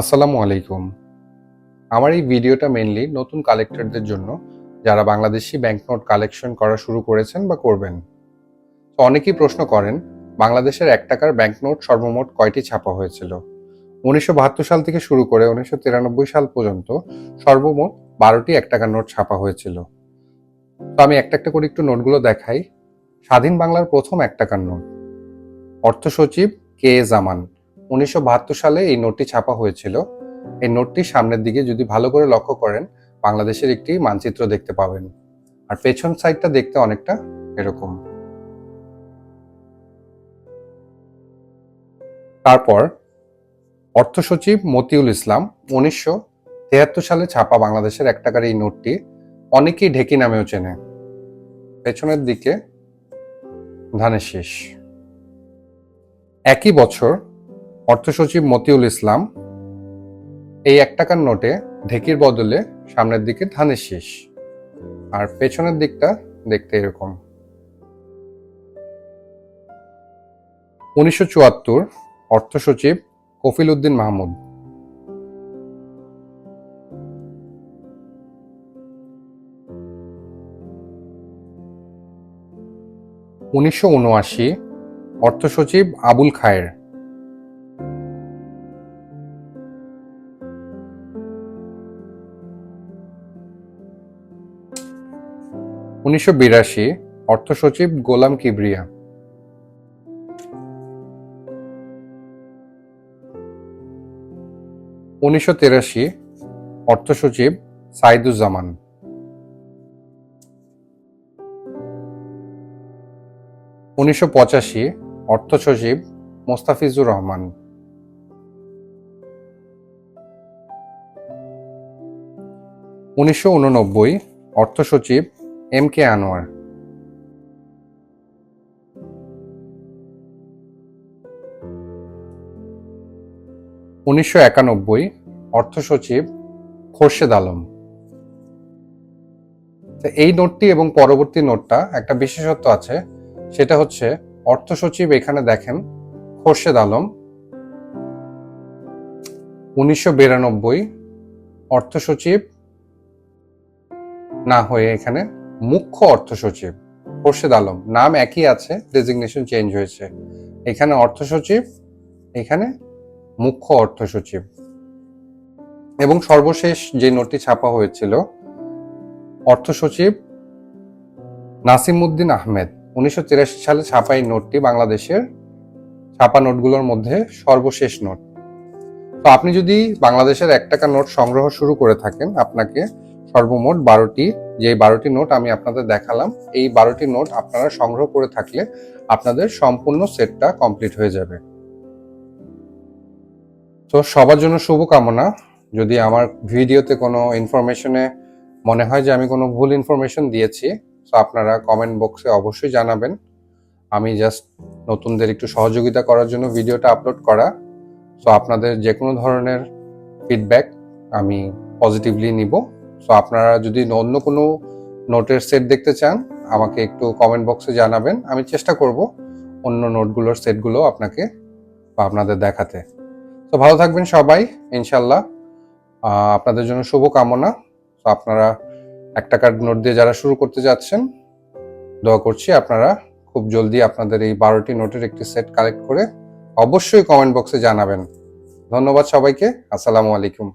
আসসালামু আলাইকুম। আমার এই ভিডিওটা মেনলি নতুন কালেক্টরদের জন্য যারা বাংলাদেশি ব্যাংকনোট কালেকশন করা শুরু করেছেন বা করবেন। তো অনেকেই প্রশ্ন করেন, বাংলাদেশের এক টাকার ব্যাংকনোট সর্বমোট কয়টি ছাপা হয়েছিল? উনিশশো বাহাত্তর সাল থেকে শুরু করে উনিশশো তিরানব্বই সাল পর্যন্ত সর্বমোট বারোটি এক টাকার নোট ছাপা হয়েছিল। তো আমি একটা একটা করে একটু নোটগুলো দেখাই। স্বাধীন বাংলার প্রথম এক টাকার নোট অর্থ সচিব কে জামান। উনিশশো বাহাত্তর সালে এই নোটটি ছাপা হয়েছিল। এই নোটটি সামনের দিকে যদি ভালো করে লক্ষ্য করেন, বাংলাদেশের একটি মানচিত্র দেখতে পাবেন। আর পেছন সাইডটা দেখতে অনেকটা এরকম। তারপর অর্থ সচিব মতিউল ইসলাম উনিশশো তেহাত্তর সালে ছাপা বাংলাদেশের এক টাকার এই নোটটি অনেকেই ঢেকি নামেও চেনে। পেছনের দিকে ধানের শেষ। একই বছর অর্থ সচিব মতিউল ইসলাম, এই এক টাকার নোটে ঢেকির বদলে সামনের দিকে ধানের শীষ। আর পেছনের দিকটা দেখতে এরকম। উনিশশো চুয়াত্তর অর্থ সচিব কফিল উদ্দিন মাহমুদ। উনিশশো উনআশি অর্থ সচিব আবুল খায়ের। উনিশশো বিরাশি, অর্থ সচিব গোলাম কিবরিয়া। উনিশশো তেরাশি, অর্থ সচিব সাইদুজ্জামান। উনিশশো পঁচাশি, অর্থ সচিব মোস্তাফিজুর রহমান। উনিশশো উননব্বই, অর্থ সচিব এম কে আনোয়ার। উনিশশো একানব্বই, অর্থ সচিব খোরশেদ আলম। এই নোটটি এবং পরবর্তী নোটটা একটা বিশেষত্ব আছে, সেটা হচ্ছে অর্থ সচিব এখানে দেখেন খোরশেদ আলম। উনিশশো বিরানব্বই, অর্থ সচিব না হয়ে এখানে মুখ্য অর্থ সচিব খোরশেদ আলম। নাম একই আছে ডেজিগনেশন চেঞ্জ হয়েছে। এখানে অর্থ সচিব, এখানে মুখ্য অর্থ সচিব। এবং সর্বশেষ যে নোটটি ছাপা হয়েছিল, অর্থ সচিব নাসিমউদ্দিন আহমেদ। উনিশশো তিরাশি সালে ছাপা এই নোটটি বাংলাদেশের ছাপা নোটগুলোর মধ্যে সর্বশেষ নোট। তো আপনি যদি বাংলাদেশের এক টাকা নোট সংগ্রহ শুরু করে থাকেন, আপনাকে সর্বমোট বারোটি যে বারোটি নোট আমি আপনাদের দেখালাম, এই বারোটি নোট আপনারা সংগ্রহ করে থাকলে আপনাদের সম্পূর্ণ সেটটা কমপ্লিট হয়ে যাবে। তো সবার জন্য শুভকামনা। যদি আমার ভিডিওতে কোনো ইনফরমেশনে মনে হয় যে আমি কোনো ভুল ইনফরমেশন দিয়েছি, তো আপনারা কমেন্ট বক্সে অবশ্যই জানাবেন। আমি জাস্ট নতুনদের একটু সহযোগিতা করার জন্য ভিডিওটা আপলোড করা। সো আপনাদের যে কোনো ধরনের ফিডব্যাক আমি পজিটিভলি নিব। সো আপনারা যদি অন্য কোনো নোটের সেট দেখতে চান, আমাকে একটু কমেন্ট বক্সে জানাবেন। আমি চেষ্টা করব অন্য নোটগুলোর সেটগুলো আপনাকে বা আপনাদের দেখাতে। তো ভালো থাকবেন সবাই ইনশাল্লাহ আপনাদের জন্য শুভ কামনা তো আপনারা এক টাকার নোট দিয়ে যারা শুরু করতে যাচ্ছেন, দোয়া করছি আপনারা খুব জলদি আপনাদের এই বারোটি নোটের একটি সেট কালেক্ট করে অবশ্যই কমেন্ট বক্সে জানাবেন। ধন্যবাদ সবাইকে। আসসালামু আলাইকুম।